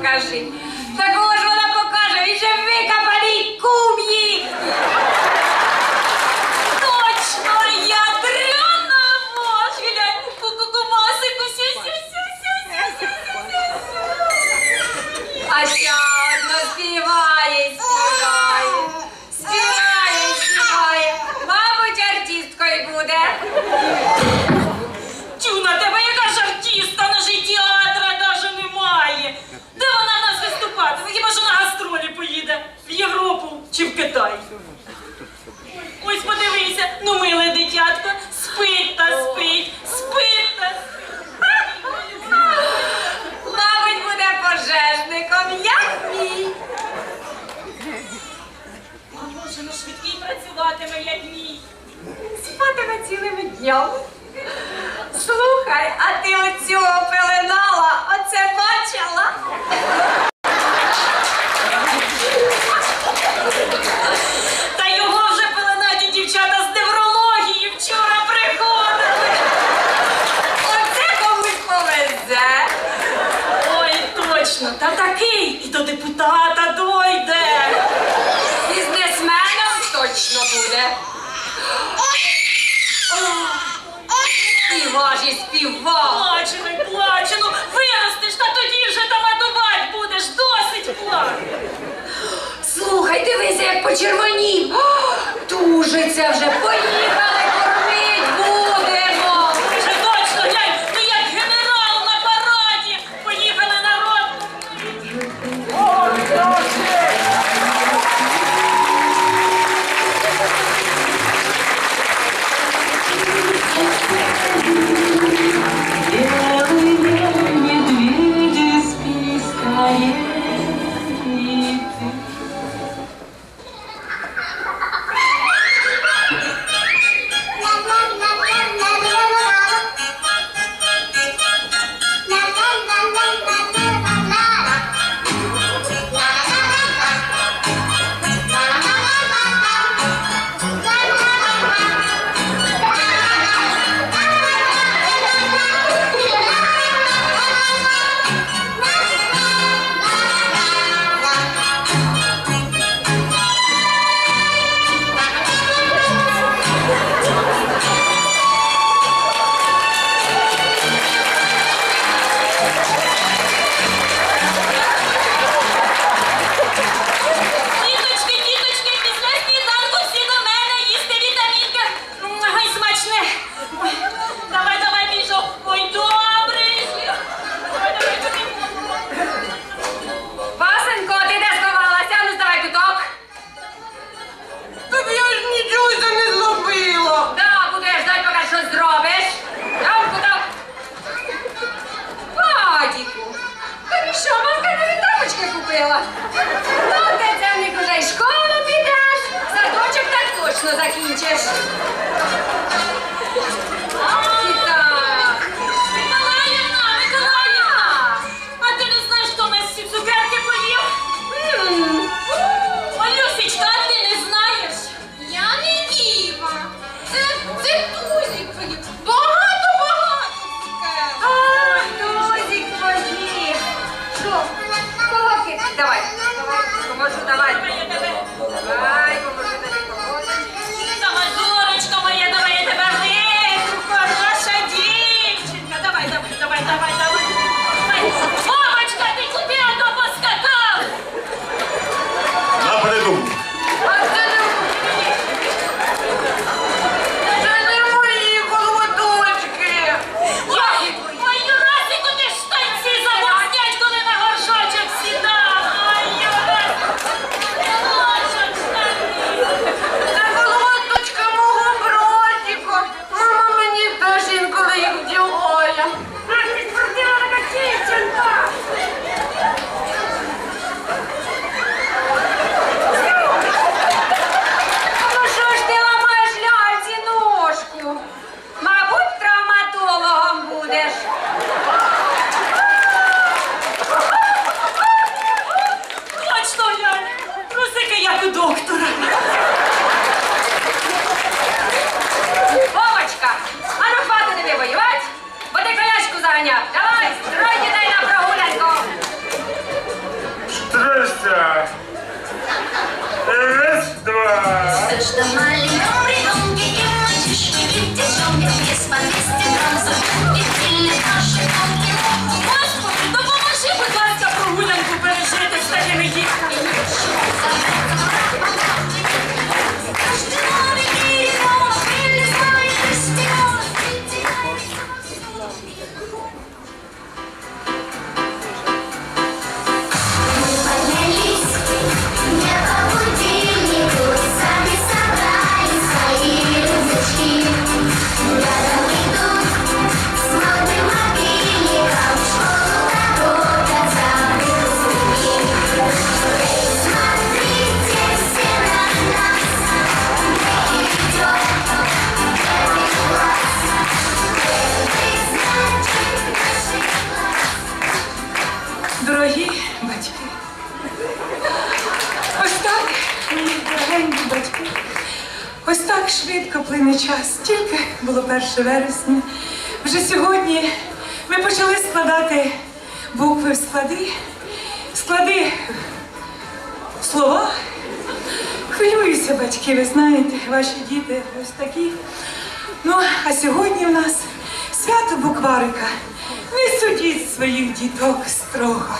bagagem як почервонів. Тужиться вже. Поїхали, швидко плине час, тільки було 1 вересня. Вже сьогодні ми почали складати букви в склади, склади в слова. Хвилююся, батьки, ви знаєте, ваші діти ось такі. Ну, а сьогодні в нас свято букварика. Не судіть своїх діток строго.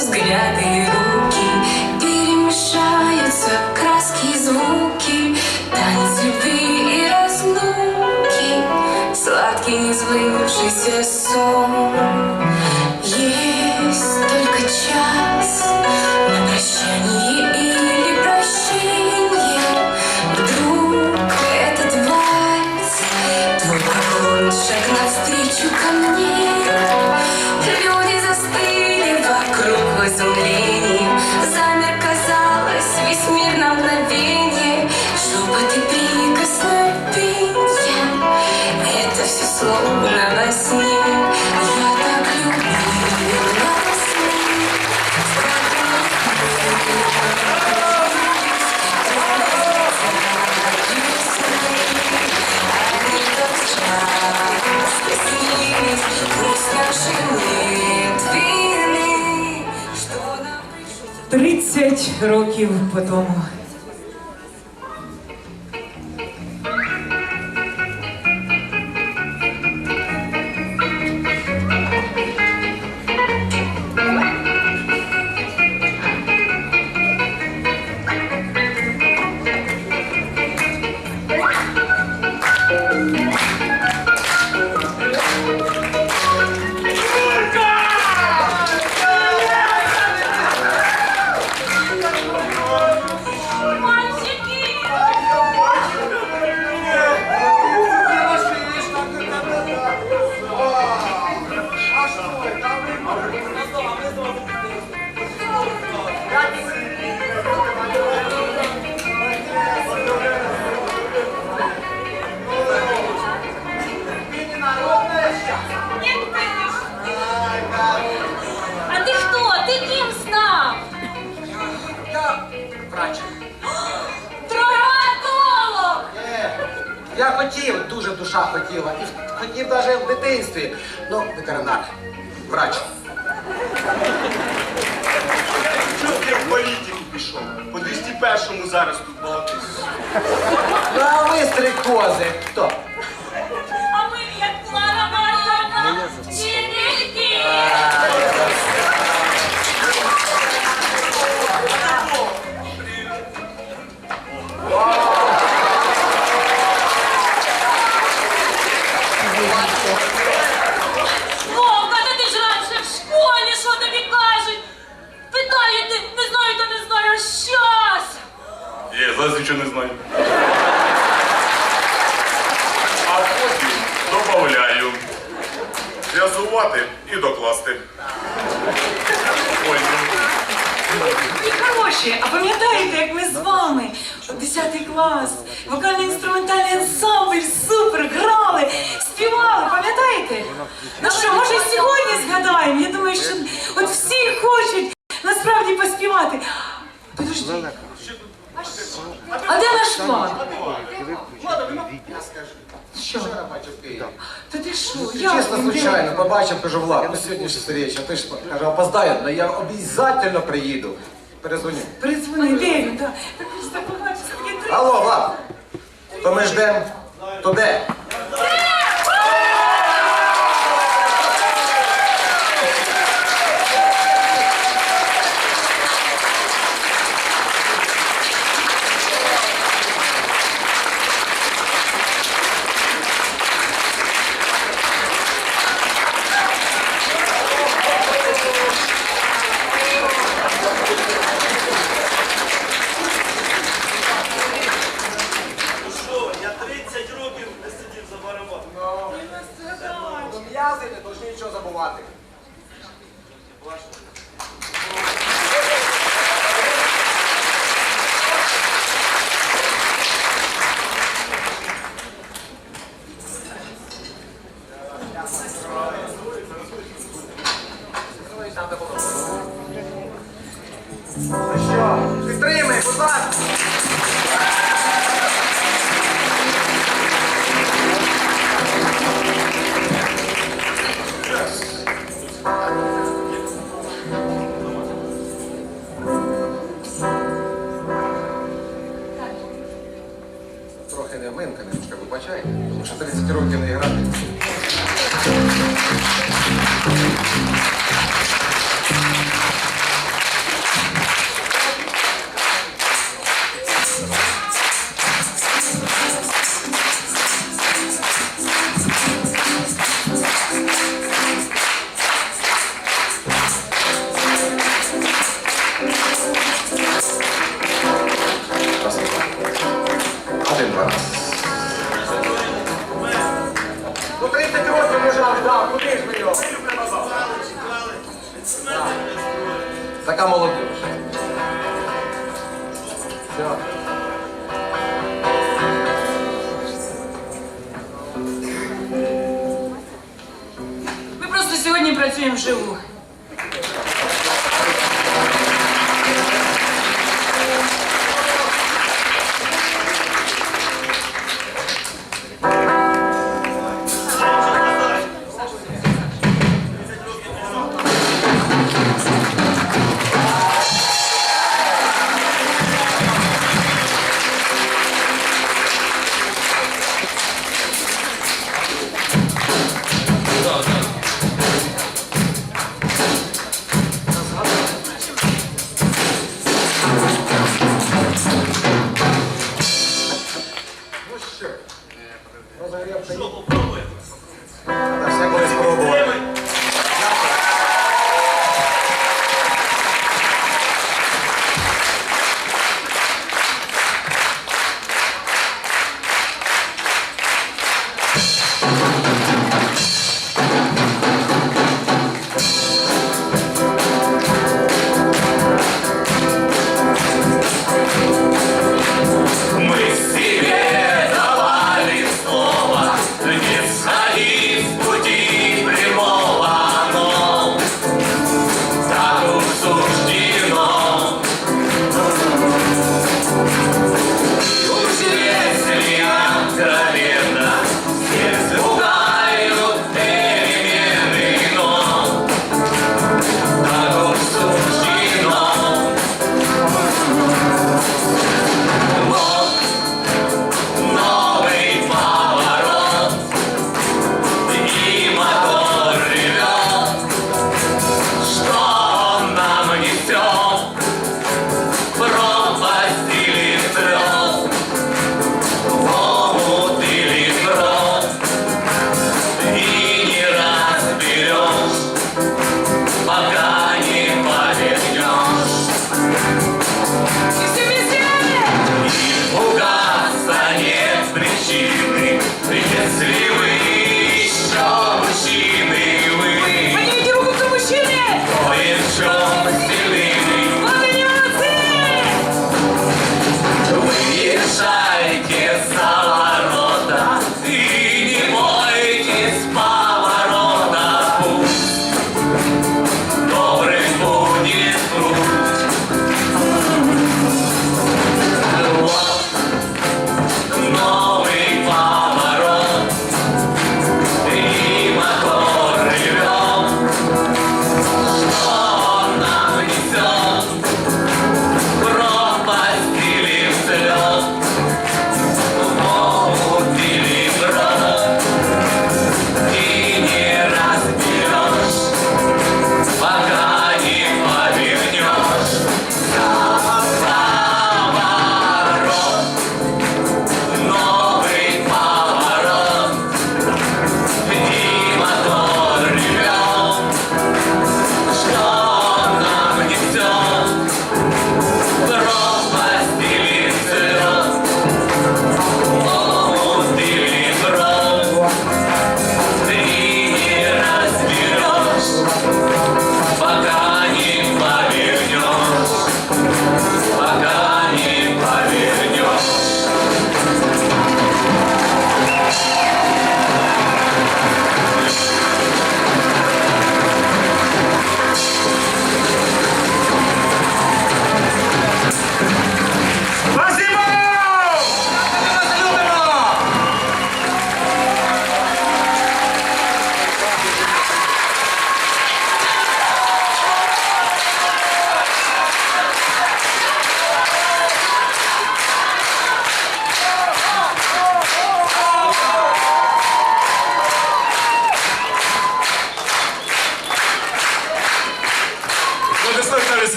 взгляды и руки. Перемешаются краски и звуки. Танец любви и разлуки. Сладкий не сбывшийся сон. років по тому. пішов. По 201-му зараз тут балакись. Ну а ви, стрикози, хто? безлічу не знаю. А потім додаю. З'ясувати і докласти. Ой, ну. Ні, хороші, а пам'ятаєте, як ми з вами у 10 клас, вокально-інструментальний ансамбль, супер, грали, співали, пам'ятаєте? Ну що, може сьогодні згадаємо? Я думаю, що от всі хочуть насправді поспівати. Подожди а де наш план? Що? Вчора бачив Київ. Та ти що? Я Чесно, звичайно, случайно, побачив, кажу, Влад, ну сьогодні ж встреча, ти ж кажу, опоздаю, але я обов'язково приїду. Перезвоню. Перезвони, де він? Так, так просто побачиш, таке. Алло, Влад, то ми ждемо. то де? Один. Ну 30 років лежав, ждав, куди ж ви його? Така молодь. Ми просто сьогодні працюємо вживу.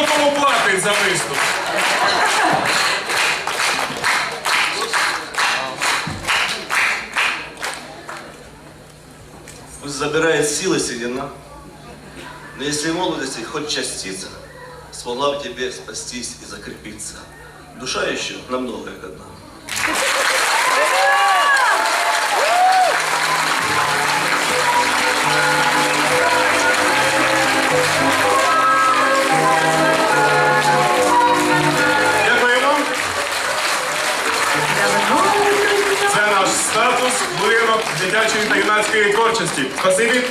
Хто кому платить за виступ? Забирает силы седина, но если молодости хоть частица смогла в тебе спастись и закрепиться, душа еще намного годна. Дитячої юнацької творчості. Спасибі.